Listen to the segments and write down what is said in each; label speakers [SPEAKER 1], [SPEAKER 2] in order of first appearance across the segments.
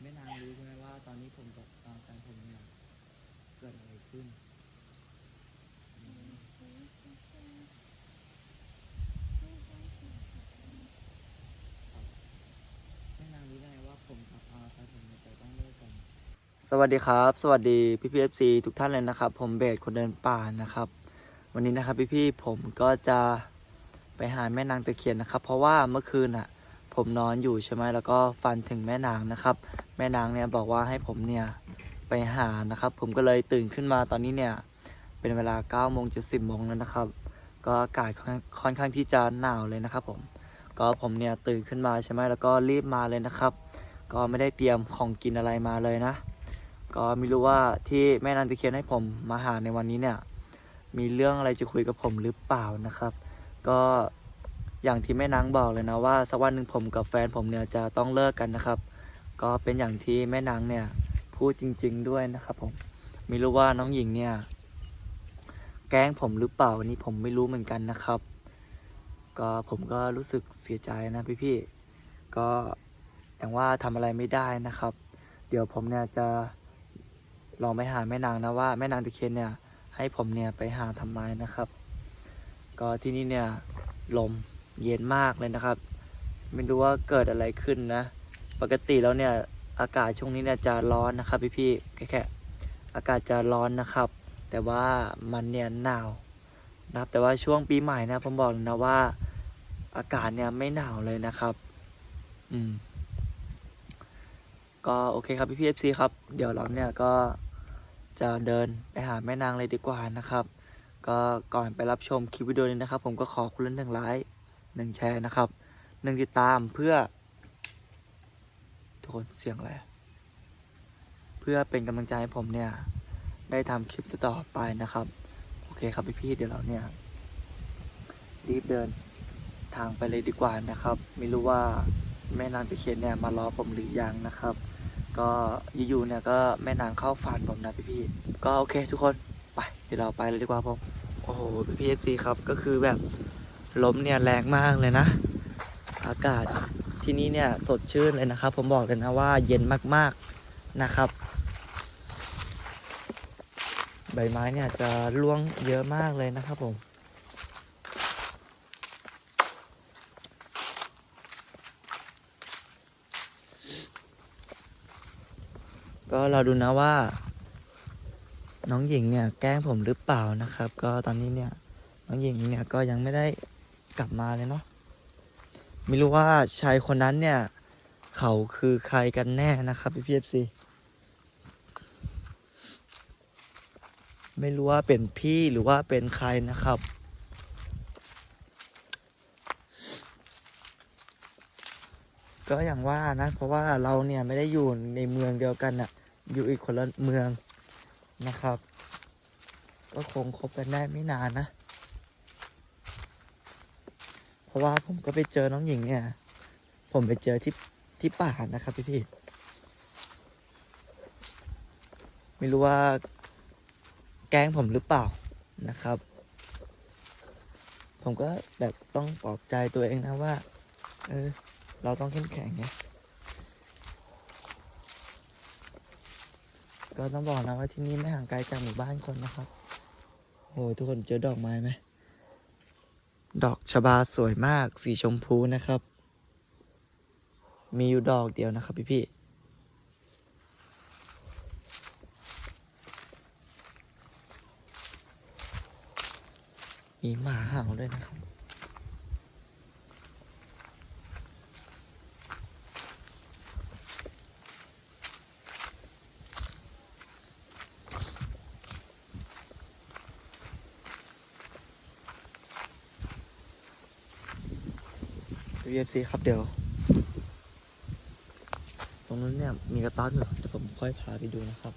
[SPEAKER 1] แม่นางรู้ใช่ไหมว่า ตอนนี้ผมกับอ่าแฟนผมเนี่ยเกิดอะไรขึ้นอืมแม่นางรู้ได้ไงว่าผมกับอ่าแฟนผมเนี่ยจะต้องเลิกกัน สวัสดีครับ สวัสดีพี่พีเอฟซีทุกท่านเลยนะครับ ผมเบสคนเดินป่านะครับ วันนี้นะครับพี่พี่ๆผมก็จะไปหาแม่นางตะเคียนนะครับ เพราะว่าเมื่อคืนอะ ผมนอนอยู่ใช่ไหมแล้วก็ฟันถึงแม่นางนะครับ แม่นางเนี่ยบอกว่าให้ผมเนี่ยไปหานะครับ ผมก็เลยตื่นขึ้นมาตอนนี้เนี่ยเป็นเวลา9ก้าโมงจะสิบโมงแล้วนะครับ ก็อากาศค่อนค่อนข้างที่จะหนาวเลยนะครับ ผม ก็ผมเนี่ยตื่นขึ้นมาใช่ไหมแล้วก็รีบมาเลยนะครับ ก็ไม่ได้เตรียมของกินอะไรมาเลยนะ ก็ไม่รู้ว่าที่แม่นางตะเคียนให้ผมมาหาในวันนี้เนี่ยมีเรื่องอะไรจะคุยกับผมหรือเปล่านะครับ ก็ อย่างที่แม่นางบอกเลยนะว่าสักวันหนึ่งผมกับแฟนผมเนี่ยจะต้องเลิกกันนะครับ ก็เป็นอย่างที่แม่นางเนี่ยพูดจริง ๆ ด้วยนะครับผมไม่รู้ว่าน้องหญิงเนี่ย แกล้งผมหรือเปล่าอันนี้ผมไม่รู้เหมือนกันนะครับ ก็ผมก็รู้สึกเสียใจนะพี่ๆก็อย่างว่าทำอะไรไม่ได้นะครับ เดี๋ยวผมเนี่ยจะลองไปหาแม่นางนะว่าแม่นางตะเคียนเนี่ยให้ผมเนี่ยไปหาทำไมนะครับ ก็ที่นี่เนี่ยลม เย็นมากเลยนะครับ ไม่รู้ว่าเกิดอะไรขึ้นนะ ปกติแล้วเนี่ยอากาศช่วงนี้เนี่ยจะร้อนนะครับพี่พี่แค่แค่อากาศจะร้อนนะครับ แต่ว่ามันเนี่ยหนาวนะครับ แต่ว่าช่วงปีใหม่นะผมบอกเลยนะว่า อากาศเนี่ยไม่หนาวเลยนะครับ อืม ก็โอเคครับพี่พี่เอฟซีครับ เดี๋ยวเราเนี่ยก็จะเดินไปหาแม่นางเลยดีกว่านะครับ ก็ก่อนไปรับชมคลิปวิดีโอนี้นะครับ ผมก็ขอคุณละหนึ่งไลค์ หนึ่งแชร์นะครับหนึ่งติดตามเพื่อ ทุกคนเสียงอะไรเพื่อเป็นกำลังใจให้ผมเนี่ย ได้ทำคลิปต่อไปนะครับ โอเคครับพี่ๆเดี๋ยวเราเนี่ย รีบเดินทางไปเลยดีกว่านะครับ ไม่รู้ว่าแม่นางตะเคียนเนี่ยมารอผมหรือยังนะครับ ก็อยู่ๆเนี่ยก็แม่นางเข้าฝันผมนะพี่ๆก็โอเคทุกคนไปเดี๋ยวเราไปเลยดีกว่าผมโอ้โหพี่พีเอฟซีครับก็คือแบบ ลมเนี่ยแรงมากเลยนะ อากาศที่นี่เนี่ยสดชื่นเลยนะครับ ผมบอกเลยนะว่าเย็นมากๆนะครับ ใบไม้เนี่ยจะร่วงเยอะมากเลยนะครับผมก็เราดูนะว่า น้องหญิงเนี่ยแกล้งผมหรือเปล่านะครับ ก็ตอนนี้เนี่ยน้องหญิงเนี่ยก็ยังไม่ได้ กลับมาเลยเนาะไม่รู้ว่าชายคนนั้นเนี่ย เขาคือใครกันแน่นะครับพี่พีเอฟซีไม่รู้ว่าเป็นพี่หรือว่าเป็นใครนะครับ ก็อย่างว่านะ เพราะว่าเราเนี่ยไม่ได้อยู่ในเมืองเดียวกันอะอยู่อีกคนละเมืองนะครับ ก็คงคบกันได้ไม่นานนะ ราะว่าผมก็ไปเจอน้องหญิงเนี่ย ผมไปเจอที่ที่ป่านะครับพี่พี่ไม่รู้ว่าแกล้งผมหรือเปล่านะครับ ผมก็แบบต้องปลอบใจตัวเองนะว่า เออ เราต้องเข้มแข็งไงก็ต้องบอกนะว่าที่นี่ไม่ห่างไกลจากหมู่บ้านคนนะครับ โอ้โหทุกคนเจอดอกไม้ไหม ดอกชบาสวยมาก สีชมพูนะครับ มีอยู่ดอกเดียวนะครับพี่พี่มีหมาเห่าด้วยนะครับ VFC ครับเดี๋ยว ตรงนั้นเนี่ยมีกระต๊อบอยู่เดี๋ยวผมค่อยพาไปดูนะครับ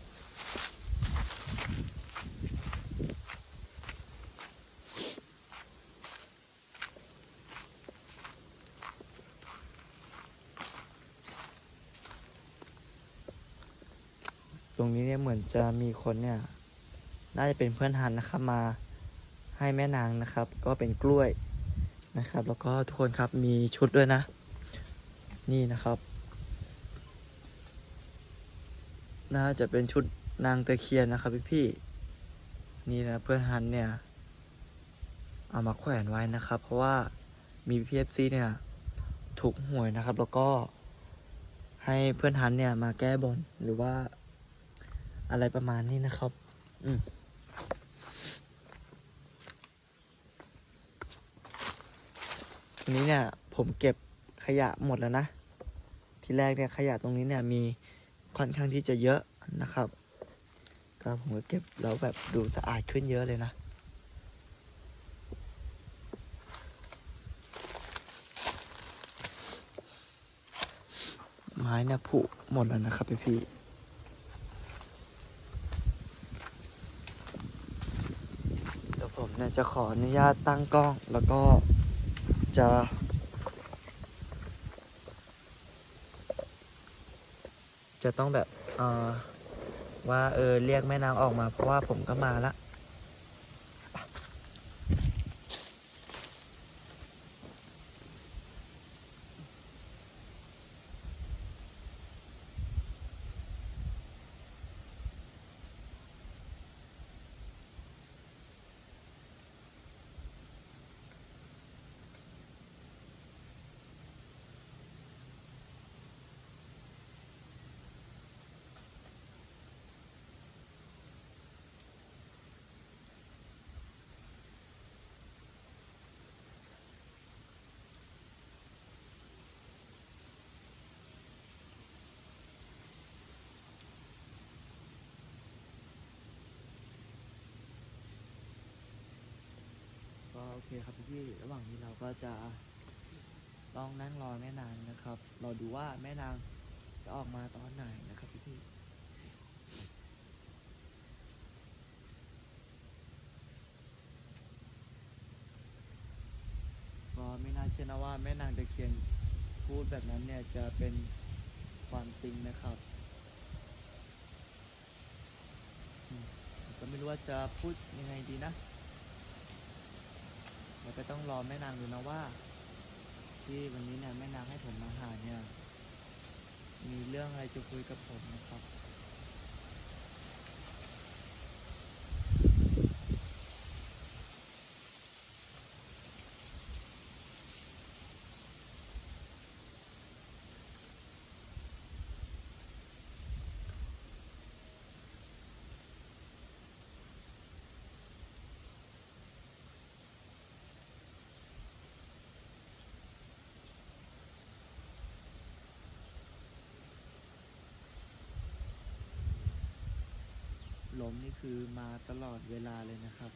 [SPEAKER 1] ตรงนี้เนี่ยเหมือนจะมีคนเนี่ย น่าจะเป็นเพื่อนฮันนะครับมาให้แม่นางนะครับ ก็เป็นกล้วย นะครับ แล้วก็ทุกคนครับมีชุดด้วยนะ นี่นะครับ น่าจะเป็นชุดนางตะเคียนนะครับพี่พี่นี่นะเพื่อนฮันเนี่ย เอามาแขวนไว้นะครับ เพราะว่ามีพีเอฟซีเนี่ย ถูกหวยนะครับ แล้วก็ให้เพื่อนฮันเนี่ยมาแก้บนหรือว่าอะไรประมาณนี้นะครับ อืม ทีนี้เนี่ยผมเก็บขยะหมดแล้วนะ ทีแรกเนี่ยขยะตรงนี้เนี่ยมีค่อนข้างที่จะเยอะนะครับ ก็ผมก็เก็บแล้วแบบดูสะอาดขึ้นเยอะเลยนะไม้เนี่ยผุหมดแล้วนะครับพี่พี่เดี๋ยวผมเนี่ยจะขออนุญาตตั้งกล้องแล้วก็ จะจะต้องแบบเออว่าเออเรียกแม่นางออกมาเพราะว่าผมก็มาละ เคครับพี่ระหว่างนี้เราก็จะต้องนั่งรอแม่นางนะครับ เราดูว่าแม่นางจะออกมาตอนไหนนะครับพี่ก็ไม่น่าเชื่อนะว่าแม่นางตะเคียนพูดแบบนั้นเนี่ยจะเป็นความจริงนะครับก็ไม่รู้ว่าจะพูดยังไงดีนะ แล้วก็ต้องรอแม่นางดูนะว่า ที่วันนี้เนี่ยแม่นางให้ผมมาหาเนี่ย มีเรื่องอะไรจะคุยกับผมนะครับ ลมนี่คือมาตลอดเวลาเลยนะครับ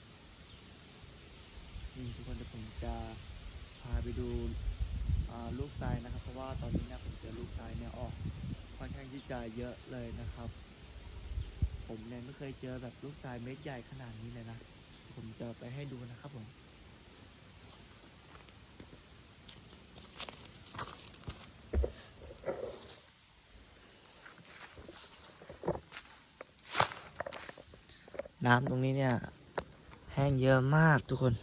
[SPEAKER 1] นี่ทุกคนเดี๋ยวผมจะพาไปดูลูกทรายนะครับ เพราะว่าตอนนี้เนี่ยผมเจอลูกทรายเนี่ยออกค่อนข้างที่จะเยอะเลยนะครับ ผมเนี่ยไม่เคยเจอแบบลูกทรายเม็ดใหญ่ขนาดนี้เลยนะ ผมจะไปให้ดูนะครับผม น้ำตรงนี้เนี่ย แห้งเยอะมากทุกคน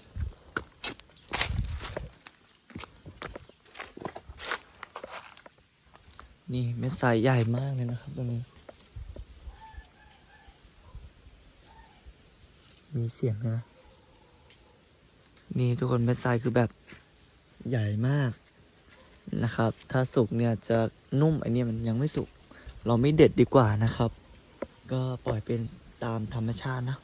[SPEAKER 1] นี่เม็ดทรายใหญ่มากเลยนะครับตรงนี้ มีเสียงนะ นี่ทุกคนเม็ดทรายคือแบบใหญ่มากนะครับ ถ้าสุกเนี่ยจะนุ่มไอันนี้มันยังไม่สุก เราไม่เด็ดดีกว่านะครับ ก็ปล่อยเป็น ตามธรรมชาตินะ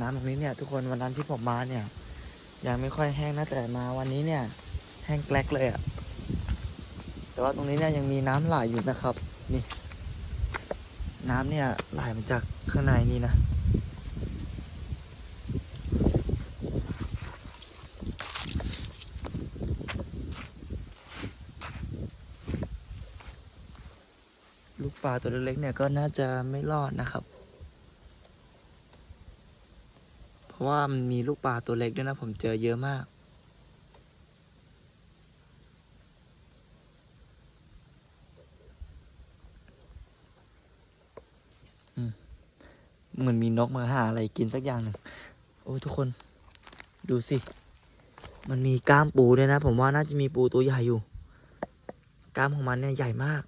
[SPEAKER 1] น้ำตรงนี้เนี่ย ทุกคนวันนั้นที่ผมมาเนี่ย ยังไม่ค่อยแห้งนะแต่มาวันนี้เนี่ย แห้งแกลกเลยอะ่ะ แต่ว่าตรงนี้เนี่ยยังมีน้ำไหลอยู่นะครับ นี่ น้ำเนี่ยไหลมาจากข้างในนี่นะ ปลาตัวเล็กๆเนี่ยก็น่าจะไม่รอดนะครับ เพราะว่ามันมีลูกปลาตัวเล็กด้วยนะผมเจอเยอะมาก เหมือนมีนกมาหาอะไรกินสักอย่างหนึ่ง โอ้ทุกคน ดูสิ มันมีกล้ามปูด้วยนะ ผมว่าน่าจะมีปูตัวใหญ่อยู่ กล้ามของมันเนี่ยใหญ่มาก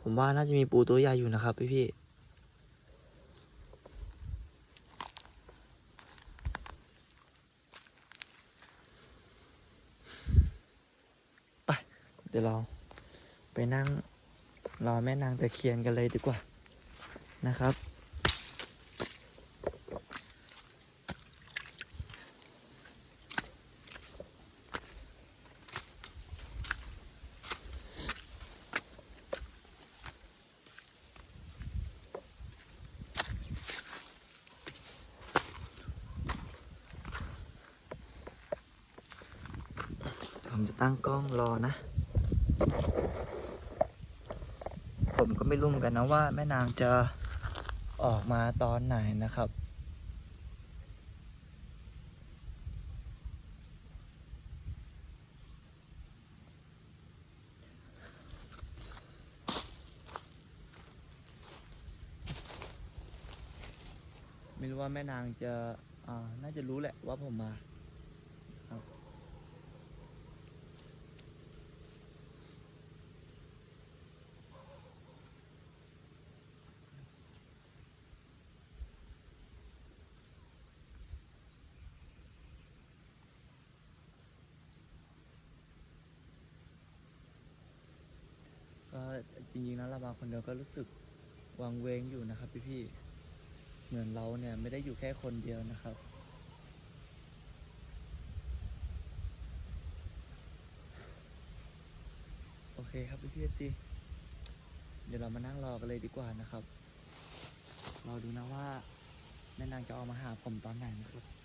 [SPEAKER 1] ผมว่าน่าจะมีปูตัวใหญ่อยู่นะครับพี่พี่ไป เดี๋ยวเราไปนั่งรอแม่นางตะเคียนกันเลยดีกว่านะครับ ผมจะตั้งกล้องรอนะ ผมก็ไม่รู้เหมือนกันนะว่า แม่นางจะออกมาตอนไหนนะครับ ไม่รู้ว่าแม่นางจะ อ่า น่าจะรู้แหละว่าผมมา จริงๆนะเรามาคนเดียวก็รู้สึกวังเวงอยู่นะครับ พี่ๆเหมือนเราเนี่ยไม่ได้อยู่แค่คนเดียวนะครับ โอเคครับพี่ๆจีเดี๋ยวเรามานั่งรอกันเลยดีกว่านะครับรอดูนะว่าแม่นางจะออกมาหาผมตอนไหนนะครับ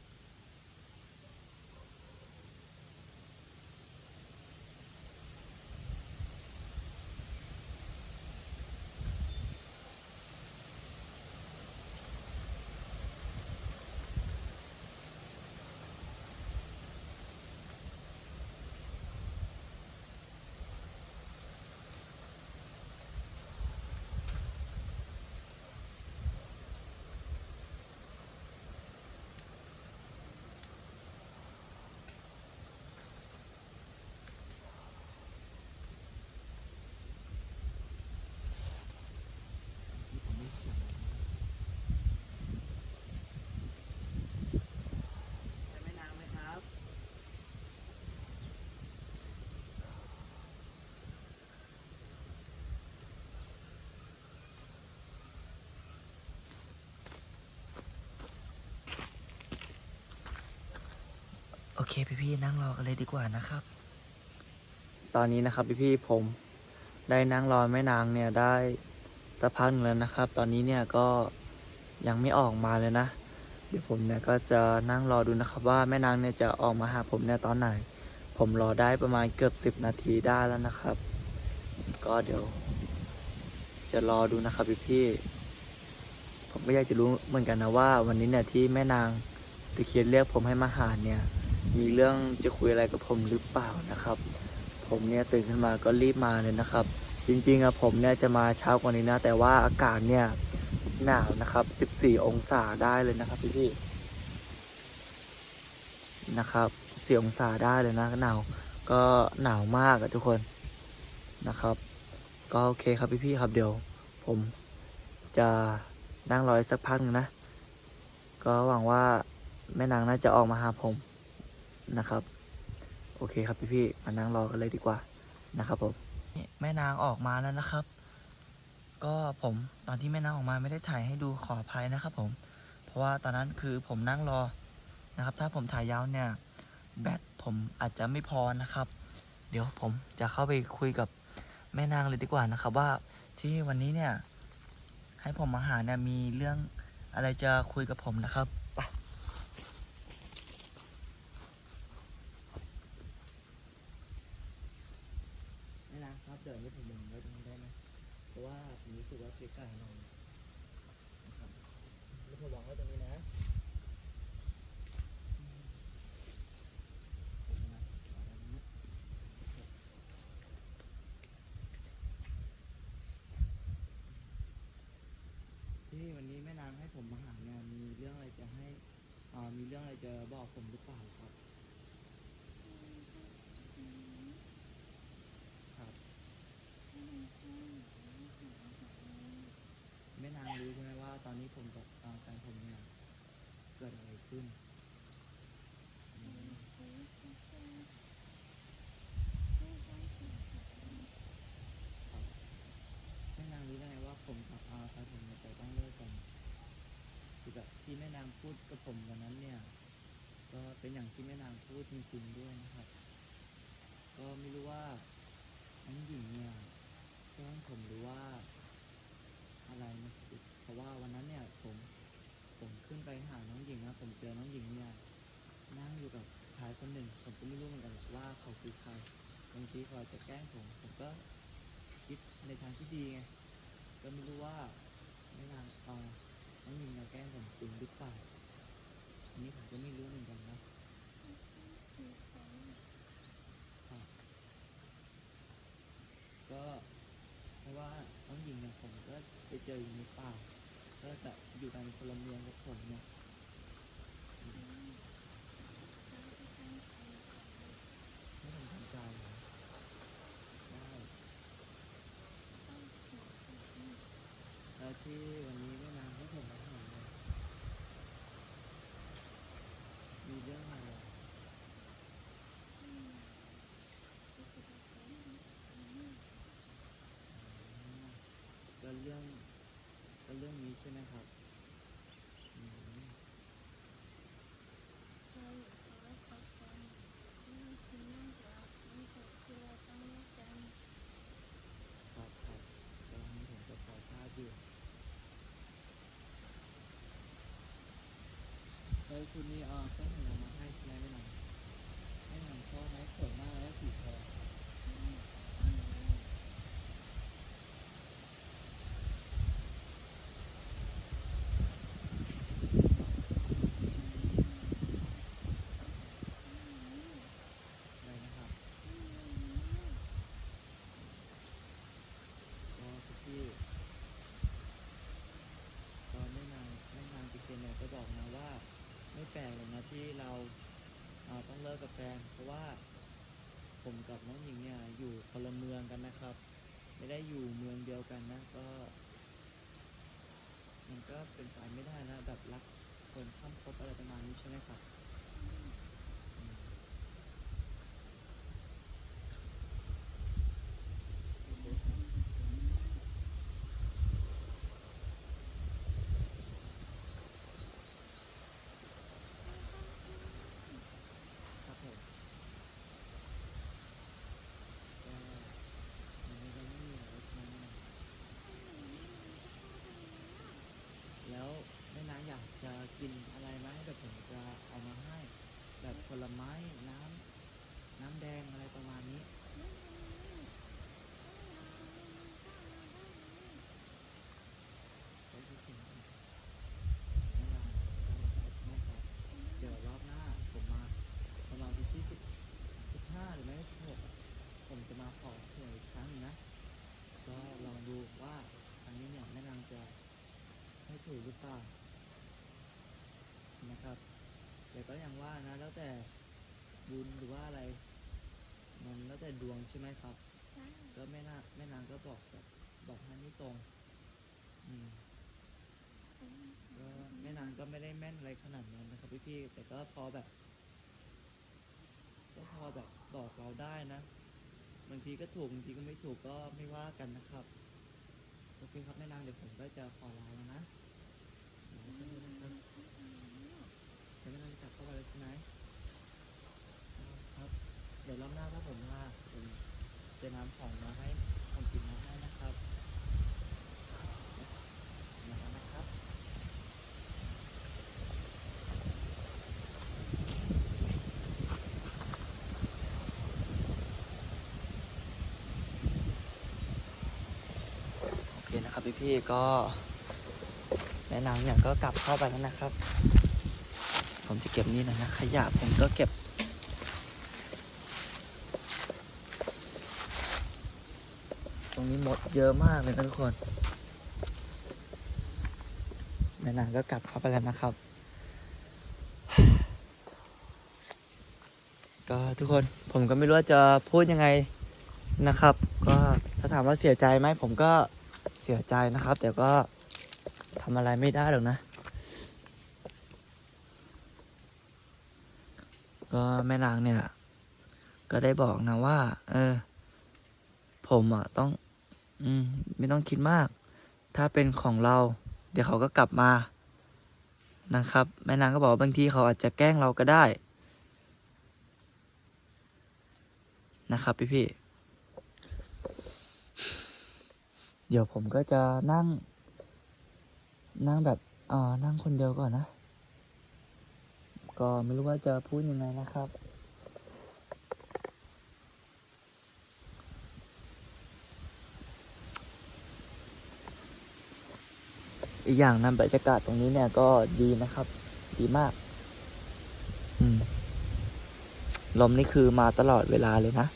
[SPEAKER 1] เค พี่ๆนั่งรอกันเลยดีกว่านะครับ ตอนนี้นะครับพี่ๆผมได้นั่งรอแม่นางเนี่ยได้สักพักหนึ่งแล้วนะครับ ตอนนี้เนี่ยก็ยังไม่ออกมาเลยนะ เดี๋ยวผมเนี่ยก็จะนั่งรอดูนะครับ ว่าแม่นางเนี่ยจะออกมาหาผมเนี่ยตอนไหน ผมรอได้ประมาณเกือบสิบนาทีได้แล้วนะครับ ก็เดี๋ยว จะรอดูนะครับพี่ๆผมก็อยากจะรู้เหมือนกันนะว่า วันนี้เนี่ยที่แม่นางตะเคียนเรียกผมให้มาหาเนี่ย มีเรื่องจะคุยอะไรกับผมหรือเปล่านะครับ ผมเนี่ยตื่นขึ้นมาก็รีบมาเลยนะครับ จริงๆอะผมเนี่ยจะมาเช้ากว่านี้นะ แต่ว่าอากาศเนี่ยหนาวนะครับ 14 องศาได้เลยนะครับพี่ๆนะครับ4องศาได้เลยนะหนาวก็หนาวมากอะทุกคนนะครับ ก็โอเคครับพี่ๆครับเดี๋ยว ผมจะนั่งรออีกสักพักหนึงนะ ก็หวังว่าแม่นางน่าจะออกมาหาผม นะครับ โอเคครับพี่ๆมานั่งรอกันเลยดีกว่านะครับผมแม่นางออกมาแล้วนะครับ ก็ผมตอนที่แม่นางออกมาไม่ได้ถ่ายให้ดูขออภัยนะครับผม เพราะว่าตอนนั้นคือผมนั่งรอนะครับ ถ้าผมถ่ายยาวเนี่ยแบตผมอาจจะไม่พอนะครับ เดี๋ยวผมจะเข้าไปคุยกับแม่นางเลยดีกว่านะครับ ว่าที่วันนี้เนี่ยให้ผมมาหาเนี่ยมีเรื่องอะไรจะคุยกับผมนะครับไปแม่นางครับเดี๋ยวนี้ผมลงไว้ตรงนี้ได้ไหมเพราะว่า ผมรู้สึกว่าเกะกะหน่อยนะครับแล้วผมวางไว้ตรงนี้นะที่วันนี้แม่นางให้ผมมาหาเนี่ยมีเรื่องอะไรจะให้อ่ามีเรื่องอะไรจะบอกผมหรือเปล่าครับครับ แม่นางรู้ใช่ไหมว่า ตอนนี้ผมกับอ่าแฟนผมเนี่ยเกิดอะไรขึ้นอืมครับแม่นางรู้ได้ไงว่าผมกับอ่าแฟนผมเนี่ยจะต้องเลิกกันคือแบบที่แม่นางพูดกับผมวันนั้นเนี่ย ก็เป็นอย่างที่แม่นางพูดจริงๆด้วยนะครับ ก็ไม่รู้ว่าน้องหญิงเนี่ยแกล้งผมหรือว่า อะไรนะครับเพราะว่าวันนั้นเนี่ยผมผมขึ้นไปหาน้องหญิงนะผมเจอน้องหญิงเนี่ยนั่งอยู่กับชายคนหนึ่ง ผมก็ไม่รู้เหมือนกันว่าเขาคือใครบางทีเขาอาจจะแกล้งผมผมก็คิดในทางที่ดีไงก็ไม่รู้ว่าไม่นานเออน้องหญิงเนี่ยแกล้งผมจริงหรือเปล่าอันนี้ผมก็ไม่รู้เหมือนกันนะก็เพราะว่า น้องหญิงเนี่ยผมก็ไปเจออยู่ในป่าก็จะอยู่ในพลเมืองกับผมเนี่ยไม่ผมทำใจเหรอได้แล้วที่วันนี้แม่นางให้ผมมาหาเนี่ยมีเรื่องอะไรอะอืมก็เรื่องก็เรื่องนี้ใช่ไหม ครับครับครับตอนนี้ผมก็พอทราบอยู่เฮ้ยคุณนี่เอ่อต้องหามาให้ใช่ไหมไม่นานไม่นานชอบไหมสวยมากแล้วสีทองอะไรนะครับก็ทุกที่ก็ไม่นานไม่นานจริงๆเนี่ยก็บอกนะว่า ไม่แปลกหรอกนะที่เราเอ่อต้องเลิกกับแฟนเพราะว่า ผมกับน้องหญิงเนี่ยอยู่คนละเมืองกันนะครับ ไม่ได้อยู่เมืองเดียวกันนะก็ มันก็เป็นไปไม่ได้นะแบบรักคนข้ามภพอะไรประมาณนี้ใช่ไหมครับอืมโอเคครับครับผมก็วันนี้เราไม่มีอะไรใช่ไหมแม่นางแล้วแม่นางอยากจะกินอะไรไหมเดี๋ยวผมจะเอามาให้ แบบผลไม้น้ำน้ำ แดงอะไรประมาณนี้เขียนแม่นางก็มาใช้ใช่ไหมครับเดี๋ยวรอบหน้าผมมาประมาณวันที่สิบสิบห้าหรือไม่สิบหกผมจะมาขอเผื่ออีกครั้งหนึ่งนะ ก็ลองดูว่าครั้งนี้เนี่ยแม่นางจะให้ถูกหรือเปล่านะครับแต่ก็ยังว่านะแล้วแต่บุญหรือว่าอะไร มันแล้วแต่ดวงใช่ไหมครับก็แม่นาแม่นางก็บอกแบบบอกให้ไม่ตรง อืมก็แม่นางก็ไม่ได้แม่นอะไรขนาดนั้นนะครับพี่พี่ๆแต่ก็พอแบบ ก็พอแบบบอกเราได้นะบางทีก็ถูกบางทีก็ไม่ถูกก็ไม่ว่ากันนะครับโอเคครับแม่นางเดี๋ยวผมก็จะขอลาแล้วนะเดี๋ยวจะไม่นะครับเดี๋ยวแม่นางจะกลับเข้าไปแล้วใช่ไหมครับ เดี๋ยวรอบหน้าถ้าผมมาผมจะนำของมาให้ผมกินมาให้นะครับนะครับโอเคนะครับพี่พี่ๆก็แม่นางเนี่ยก็กลับเข้าไปแล้วนะครับ ผมจะเก็บนี่หนะนะขยะผมก็เก็บ รงนี้หมดเยอะมากเลยนะทุกคนแม่นางก็กลับเข้าไปแล้วนะครับ ก็ทุกคนผมก็ไม่รู้ว่าจะพูดยังไงนะครับ ก็ถ้าถามว่าเสียใจไหมผมก็เสียใจนะครับ แต่ก็ทำอะไรไม่ได้หรอกนะ ก็แม่นางเนี่ย ก็ได้บอกนะว่า เออ ผมอะต้อง อืม ไม่ต้องคิดมาก ถ้าเป็นของเรา เดี๋ยวเขาก็กลับมา นะครับ แม่นางก็บอกว่าบางทีเขาอาจจะแกล้งเราก็ได้ นะครับพี่พี่เดี๋ยวผมก็จะนั่ง นั่งแบบอ่านั่งคนเดียวก่อนนะ ก็ไม่รู้ว่าจะพูดยังไงนะครับ อีกอย่างนะบรรยากาศตรงนี้เนี่ยก็ดีนะครับ ดีมาก อืม ลมนี่คือมาตลอดเวลาเลยนะ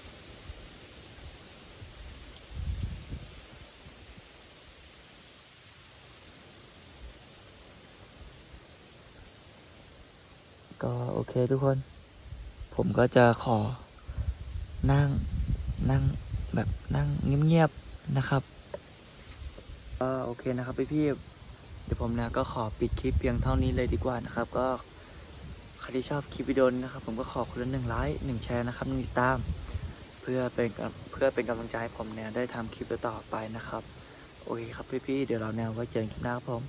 [SPEAKER 1] ก็โอเคทุกคน ผมก็จะขอนั่งนั่งแบบนั่งเงียบๆนะครับ ก็โอเคนะครับพี่พี่ เดี๋ยวผมนะก็ขอปิดคลิปเพียงเท่านี้เลยดีกว่านะครับ ก็ใครที่ชอบคลิปวิดีโอนี้นะครับ ผมก็ขอคนละหนึ่งไลค์หนึ่งแชร์นะครับหนึ่งติดตาม เพื่อเป็นเพื่อเป็นกำลังใจให้ผมเนี่ยได้ทำคลิปต่อไปนะครับ โอเคครับพี่ๆเดี๋ยวเราแนวไว้เจอกันคลิปหน้าครับผม